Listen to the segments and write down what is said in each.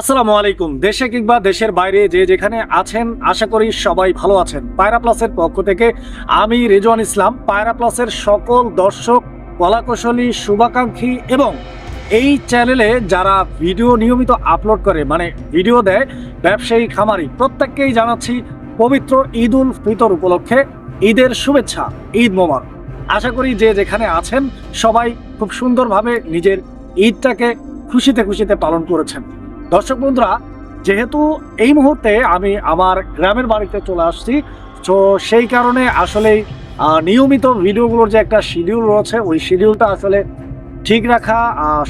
আসসালামু আলাইকুম। দেশে কিংবা দেশের বাইরে যে যেখানে আছেন, আশা করি সবাই ভালো আছেন। পায়রা প্লাসের পক্ষ থেকে আমি রেজওয়ান ইসলাম। পায়রা প্লাসের সকল দর্শক, কলাকুশলী, শুভাকাঙ্ক্ষী এবং এই চ্যানেলে যারা ভিডিও নিয়মিত আপলোড করে মানে ভিডিও দেয়, ব্যবসায়ী, খামারি, প্রত্যেককেই জানাচ্ছি পবিত্র ঈদ উল ফিতর উপলক্ষে ঈদের শুভেচ্ছা, ঈদ মোবারক। আশা করি যে যেখানে আছেন, সবাই খুব সুন্দরভাবে নিজের ঈদটাকে খুশিতে খুশিতে পালন করেছেন। দর্শক বন্ধুরা, যেহেতু এই মুহূর্তে আমি আমার গ্রামের বাড়িতে চলে আসছি, তো সেই কারণে আসলে নিয়মিত ভিডিওগুলোর যে একটা শিডিউল রয়েছে, ওই শিডিউলটা আসলে ঠিক রাখা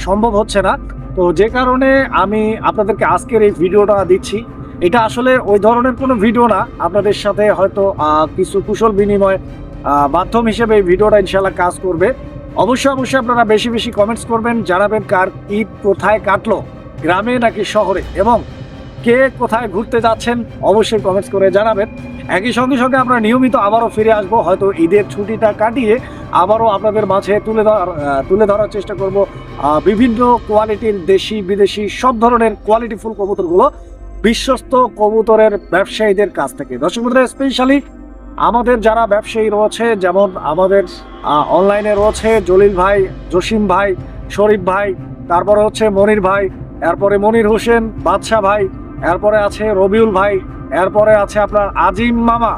সম্ভব হচ্ছে না। তো যে কারণে আমি আপনাদেরকে আজকের এই ভিডিওটা দিচ্ছি। এটা আসলে ওই ধরনের কোনো ভিডিও না। আপনাদের সাথে হয়তো কিছু কুশল বিনিময় মাধ্যম হিসেবে এই ভিডিওটা ইনশাল্লাহ কাজ করবে। অবশ্যই অবশ্যই আপনারা বেশি বেশি কমেন্টস করবেন, জানাবেন কার ঈদ কোথায় কাটলো। গ্রামে নাকি শহরে? এবং কে কোথায় ঘুরতে যাচ্ছেন অবশ্যই কমেন্টস করে জানাবেন। একই সঙ্গে সঙ্গে আমরা নিয়মিত আবারও ফিরে আসব। হয়তো ঈদের ছুটিটা কাটিয়ে আবারও আপনাদের মাঝে তুলে ধর তুলে ধরার চেষ্টা করব। বিভিন্ন কোয়ালিটির দেশি, বিদেশি সব ধরনের কোয়ালিটিফুল কবুতরগুলো বিশ্বস্ত কবুতরের ব্যবসায়ীদের কাছ থেকে। দর্শক বন্ধুরা স্পেশালি আমাদের যারা ব্যবসায়ী রয়েছে, যেমন আমাদের অনলাইনে রয়েছে জলিল ভাই, জসিম ভাই, শরীফ ভাই, তারপরে হচ্ছে মনির ভাই এরপরে মনির হোসেন বাদশাহ ভাই, এরপরে আছে রবিউল ভাই, এরপরে আছে আপনার আজিম মামা।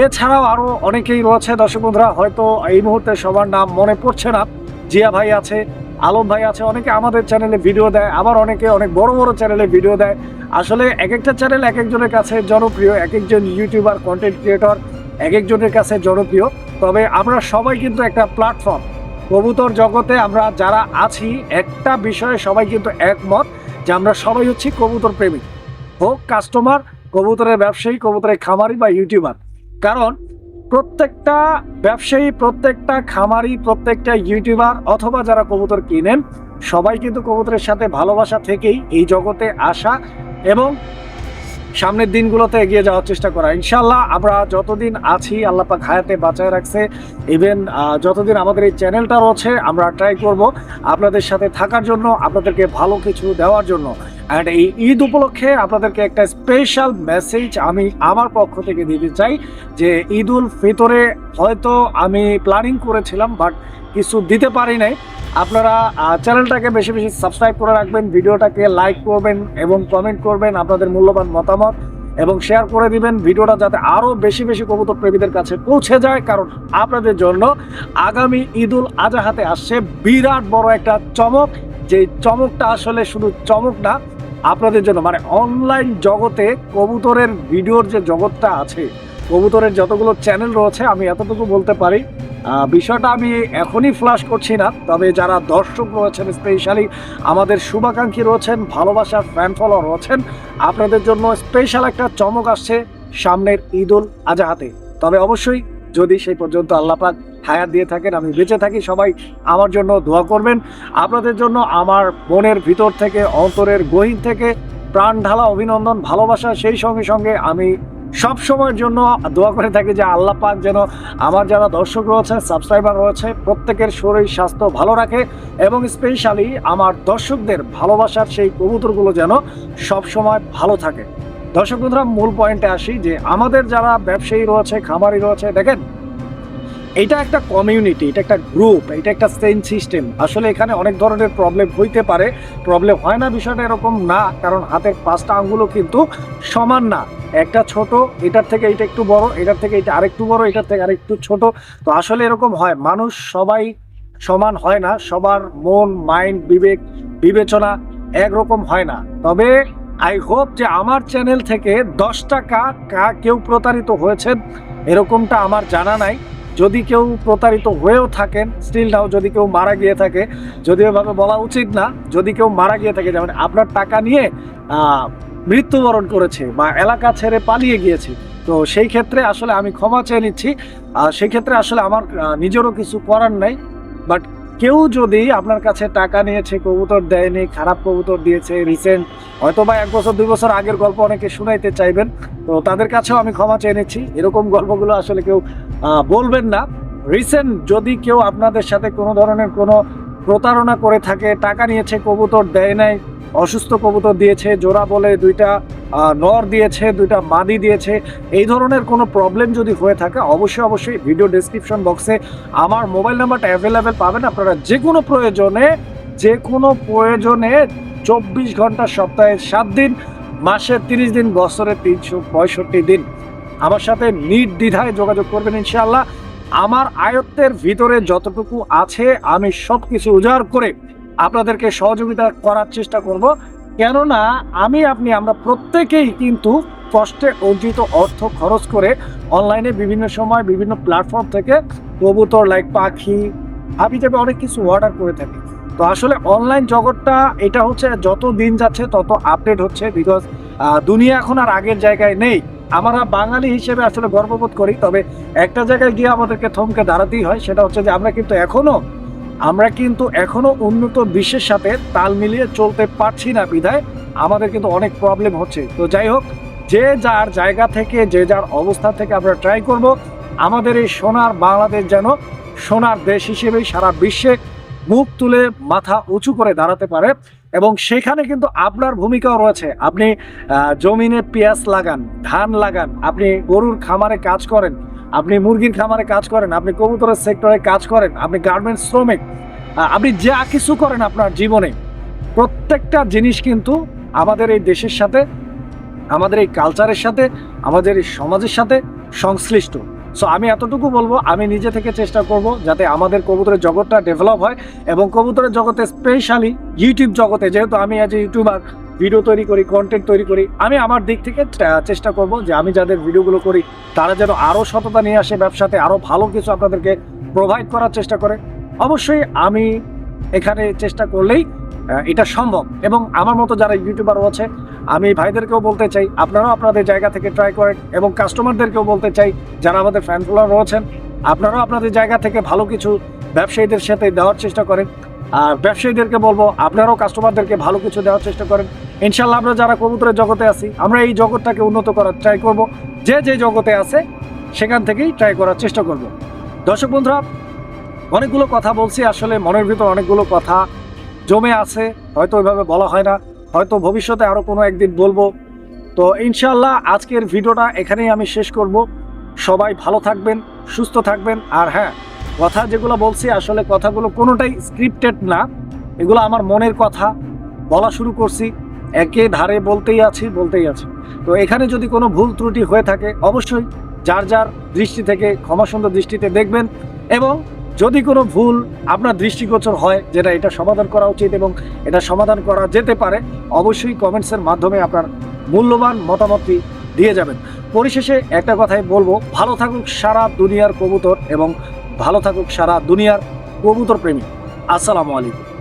এছাড়াও আরও অনেকেই রয়েছে দর্শক বন্ধুরা, হয়তো এই মুহূর্তে সবার নাম মনে পড়ছে না। জিয়া ভাই আছে, আলম ভাই আছে, অনেকে আমাদের চ্যানেলে ভিডিও দেয়, আবার অনেকে অনেক বড় বড় চ্যানেলে ভিডিও দেয়। আসলে এক একটা চ্যানেল এক একজনের কাছে জনপ্রিয়, এক একজন ইউটিউবার কন্টেন্ট ক্রিয়েটর এক একজনের কাছে জনপ্রিয়। তবে আমরা সবাই কিন্তু একটা প্ল্যাটফর্ম কবুতর জগতে আমরা যারা আছি, একটা বিষয়ে সবাই কিন্তু একমত যে আমরা সবাই হচ্ছি কবুতর প্রেমিক। হোক কাস্টমার কবুতরের ব্যবসায়ী, কবুতরের খামারি বা ইউটিউবার কারণ প্রত্যেকটা ব্যবসায়ী, প্রত্যেকটা খামারি, প্রত্যেকটা ইউটিউবার অথবা যারা কবুতর কিনেন, সবাই কিন্তু কবুতরের সাথে ভালোবাসা থেকেই এই জগতে আসা এবং সামনের দিনগুলোতে এগিয়ে যাওয়ার চেষ্টা করা। ইনশাল্লাহ আমরা যতদিন আছি, আল্লাহ পাক হায়াতে বাঁচায় রাখছে। ইভেন যতদিন আমাদের এই চ্যানেলটা রয়েছে, আমরা ট্রাই করব আপনাদের সাথে থাকার জন্য, আপনাদেরকে ভালো কিছু দেওয়ার জন্য। অ্যান্ড এই ঈদ উপলক্ষে আপনাদেরকে একটা স্পেশাল মেসেজ আমি আমার পক্ষ থেকে দিতে চাই যে ঈদ উল ফিতরে হয়তো আমি প্ল্যানিং করেছিলাম বাট কিছু দিতে পারি নাই। আপনারা চ্যানেলটাকে বেশি বেশি সাবস্ক্রাইব করে রাখবেন, ভিডিওটাকে লাইক করবেন এবং কমেন্ট করবেন আপনাদের মূল্যবান মতামত এবং শেয়ার করে দিবেন। ভিডিওটা যাতে আরও বেশি বেশি কবুতর প্রেমীদের কাছে পৌঁছে যায়, কারণ আপনাদের জন্য আগামী ঈদুল আজহাতে আসছে বিরাট বড় একটা চমক। যে চমকটা আসলে শুধু চমক না, আপনাদের জন্য মানে অনলাইন জগতে কবুতরের ভিডিওর যে জগৎটা আছে, কবুতরের যতগুলো চ্যানেল রয়েছে, আমি এতটুকু বলতে পারি বিষয়টা আমি এখনই ফ্লাশ করছি না, তবে যারা দর্শক রয়েছেন স্পেশালি আমাদের শুভাকাঙ্ক্ষী রয়েছেন, ভালোবাসার ফ্যান ফলো রয়েছেন, আপনাদের জন্য স্পেশাল একটা চমক আসছে সামনের ঈদুল আজহাতে। তবে অবশ্যই যদি সেই পর্যন্ত আল্লাহ পাক হায়াত দিয়ে থাকেন, আমি বেঁচে থাকি, সবাই আমার জন্য দোয়া করবেন। আপনাদের জন্য আমার মনের ভিতর থেকে, অন্তরের গহীন থেকে প্রাণ ঢালা অভিনন্দন, ভালোবাসা, সেই সঙ্গে সঙ্গে আমি সব সময়ের জন্য দোয়া করে থাকি যে আল্লাহ পাক যেন আমার যারা দর্শক রয়েছে সাবস্ক্রাইবার রয়েছে, প্রত্যেকের শরীর, স্বাস্থ্য ভালো রাখে এবং স্পেশালি আমার দর্শকদের ভালোবাসার সেই কবুতরগুলো যেন সব সময় ভালো থাকে। দর্শক বন্ধুরা, মূল পয়েন্টে আসি যে আমাদের যারা ব্যবসায়ী রয়েছে, খামারি রয়েছে, দেখেন এটা একটা কমিউনিটি এটা একটা গ্রুপ এটা একটা সেন সিস্টেম আসলে এখানে অনেক ধরনের প্রবলেম হইতে পারে। প্রবলেম হয় না বিষয়টা এরকম না, কারণ হাতের পাঁচটা আঙ্গুলও কিন্তু সমান না। একটা ছোট, এটার থেকে এটা একটু বড়, এটার থেকে এটা আরেকটু বড়, এটার থেকে আরেকটু ছোট। তো আসলে এরকম হয়, মানুষ সবাই সমান হয় না, সবার মন মাইন্ড বিবেক, বিবেচনা একরকম হয় না। তবে আই হোপ যে আমার চ্যানেল থেকে দশ টাকা কেউ প্রতারিত হয়েছেন, এরকমটা আমার জানা নাই। যদি কেউ প্রতারিত হয়েও থাকেন স্টিল নাও যদি কেউ মারা গিয়ে থাকে যদিও এভাবে বলা উচিত না, যদি কেউ মারা গিয়ে থাকে, যেমন আপনার টাকা নিয়ে মৃত্যুবরণ করেছে বা এলাকা ছেড়ে পালিয়ে গিয়েছে, তো সেই ক্ষেত্রে আসলে আমি ক্ষমা চেয়ে নিচ্ছি। সেই ক্ষেত্রে আসলে আমার নিজেরও কিছু করার নাই বাট কেউ যদি আপনার কাছে টাকা নিয়েছে, কবুতর দেয়নি, খারাপ কবুতর দিয়েছে রিসেন্ট হয়তো বা এক বছর, দুই বছর আগের গল্প অনেকে শুনাইতে চাইবেন, তো তাদের কাছেও আমি ক্ষমা চেয়ে নিচ্ছি। এরকম গল্পগুলো আসলে কেউ বলবেন না। রিসেন্ট যদি কেউ আপনাদের সাথে কোনো ধরনের কোনো প্রতারণা করে থাকে, টাকা নিয়েছে, কবুতর দেয় নাই, অসুস্থ কবুতর দিয়েছে, জোড়া বলে দুইটা নর দিয়েছে, দুইটা মাদি দিয়েছে, এই ধরনের কোনো প্রবলেম যদি হয়ে থাকে, অবশ্যই অবশ্যই ভিডিও ডেসক্রিপশন বক্সে আমার মোবাইল নাম্বারটা অ্যাভেলেবেল পাবেন। আপনারা যে কোনো প্রয়োজনে, যে কোনো প্রয়োজনে চব্বিশ ঘণ্টা সপ্তাহে সাত দিন, মাসে তিরিশ দিন, বছরে তিনশো পঁয়ষট্টি দিন। আমার সাথে নির্দ্বিধায় যোগাযোগ করবেন ইনশাআল্লাহ। আমার আয়ত্তের ভিতরে যতটুকু আছে, আমি সব কিছু উজাড় করে আপনাদেরকে সহযোগিতা করার চেষ্টা করব। কেননা, আমি, আপনি, আমরা প্রত্যেকেই কিন্তু কষ্টে অর্জিত অর্থ খরচ করে অনলাইনে বিভিন্ন সময় বিভিন্ন প্ল্যাটফর্ম থেকে কবুতর লাইক পাখি হাবি যাবে অনেক কিছু অর্ডার করে থাকি। তো আসলে অনলাইন জগৎটা, এটা হচ্ছে যত দিন যাচ্ছে তত আপডেট হচ্ছে বিকজ দুনিয়া এখন আর আগের জায়গায় নেই। আমরা বাঙালি হিসেবে আসলে গর্ববোধ করি, তবে একটা জায়গায় গিয়ে আমাদেরকে থমকে দাঁড়াতেই হয়, সেটা হচ্ছে যে আমরা কিন্তু এখনও, আমরা কিন্তু এখনও উন্নত বিশ্বের সাথে তাল মিলিয়ে চলতে পারছি না বিধায় আমাদের কিন্তু অনেক প্রবলেম হচ্ছে। তো যাই হোক, যে যার জায়গা থেকে, যে যার অবস্থা থেকে আমরা ট্রাই করব, আমাদের এই সোনার বাংলাদেশ যেন সোনার দেশ হিসেবেই সারা বিশ্বে মুখ তুলে মাথা উঁচু করে দাঁড়াতে পারে। এবং সেখানে কিন্তু আপনার ভূমিকাও রয়েছে। আপনি জমিনে পেঁয়াজ লাগান, ধান লাগান, আপনি গরুর খামারে কাজ করেন, আপনি মুরগির খামারে কাজ করেন, আপনি কবুতরের সেক্টরে কাজ করেন, আপনি গার্মেন্টস শ্রমিক আপনি যা কিছু করেন আপনার জীবনে, প্রত্যেকটা জিনিস কিন্তু আমাদের এই দেশের সাথে, আমাদের এই কালচারের সাথে, আমাদের এই সমাজের সাথে সংশ্লিষ্ট। সো আমি এতটুকু বলব, আমি নিজে থেকে চেষ্টা করব যাতে আমাদের কবুতরের জগৎটা ডেভেলপ হয় এবং কবুতরের জগতে স্পেশালি ইউটিউব জগতে, যেহেতু আমি আজ ইউটিউবার ভিডিও তৈরি করি কন্টেন্ট তৈরি করি, আমি আমার দিক থেকে চেষ্টা করব যে আমি যাদের ভিডিওগুলো করি, তারা যেন আরও সততা নিয়ে আসে ব্যবসাতে আরও ভালো কিছু আপনাদেরকে প্রোভাইড করার চেষ্টা করে। অবশ্যই আমি এখানে চেষ্টা করলেই এটা সম্ভব এবং আমার মতো যারা ইউটিউবারও আছে আমি ভাইদেরকেও বলতে চাই, আপনারাও আপনাদের জায়গা থেকে ট্রাই করেন এবং কাস্টমারদেরকেও বলতে চাই যারা আমাদের ফ্যান ফলোয়ার রয়েছেন, আপনারাও আপনাদের জায়গা থেকে ভালো কিছু ব্যবসায়ীদের সাথে দেওয়ার চেষ্টা করেন। আর ব্যবসায়ীদেরকে বলব, আপনারাও কাস্টমারদেরকে ভালো কিছু দেওয়ার চেষ্টা করেন। ইনশাল্লাহ আমরা যারা কবুতরের জগতে আছি, আমরা এই জগৎটাকে উন্নত করার ট্রাই করব। যে যে জগতে আছে, সেখান থেকেই ট্রাই করার চেষ্টা করব। দর্শক বন্ধুরা, অনেকগুলো কথা বলছি, আসলে মনের ভিতর অনেকগুলো কথা জমে আছে, হয়তো ওইভাবে বলা হয় না। হয়তো ভবিষ্যতে আরও কোনো একদিন বলব। তো ইনশাল্লাহ আজকের ভিডিওটা এখানেই আমি শেষ করব। সবাই ভালো থাকবেন, সুস্থ থাকবেন, আর হ্যাঁ কথা যেগুলো বলছি আসলে কথাগুলো কোনোটাই স্ক্রিপ্টেড না। এগুলো আমার মনের কথা, বলা শুরু করছি। একে ধারে বলতেই আছি বলতেই আছি। তো এখানে যদি কোনো ভুল ত্রুটি হয়ে থাকে, অবশ্যই যার যার দৃষ্টি থেকে, ক্ষমাসুন্দর দৃষ্টিতে দেখবেন এবং যদি কোনো ভুল আপনার দৃষ্টিগোচর হয় যেটা এটা সমাধান করা উচিত এবং এটা সমাধান করা যেতে পারে, অবশ্যই কমেন্টসের মাধ্যমে আপনার মূল্যবান মতামতটি দিয়ে যাবেন। পরিশেষে একটা কথাই বলব, ভালো থাকুক সারা দুনিয়ার কবুতর এবং ভালো থাকুক সারা দুনিয়ার কবুতর প্রেমী আসসালামু আলাইকুম।